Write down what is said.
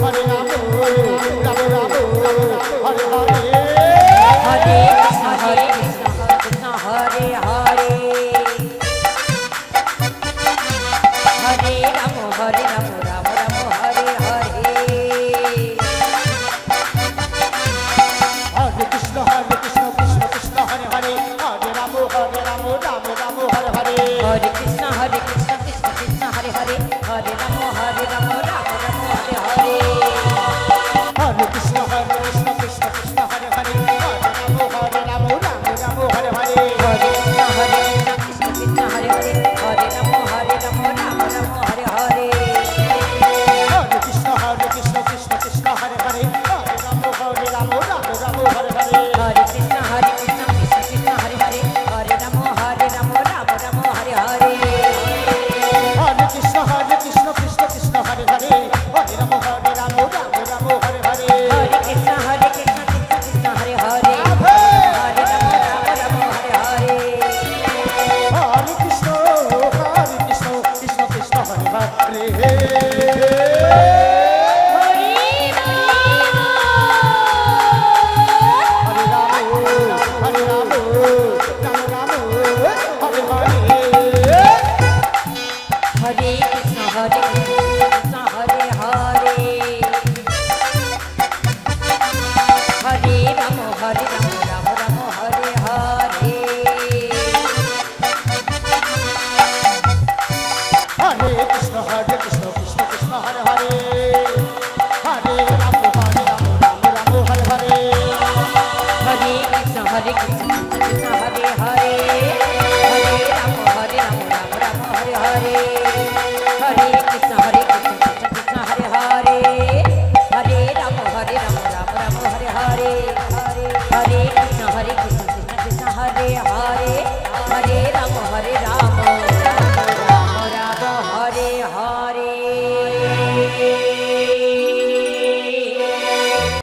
પરિણામ হরে হরে কৃষ্ণ হরে কৃষ্ণ।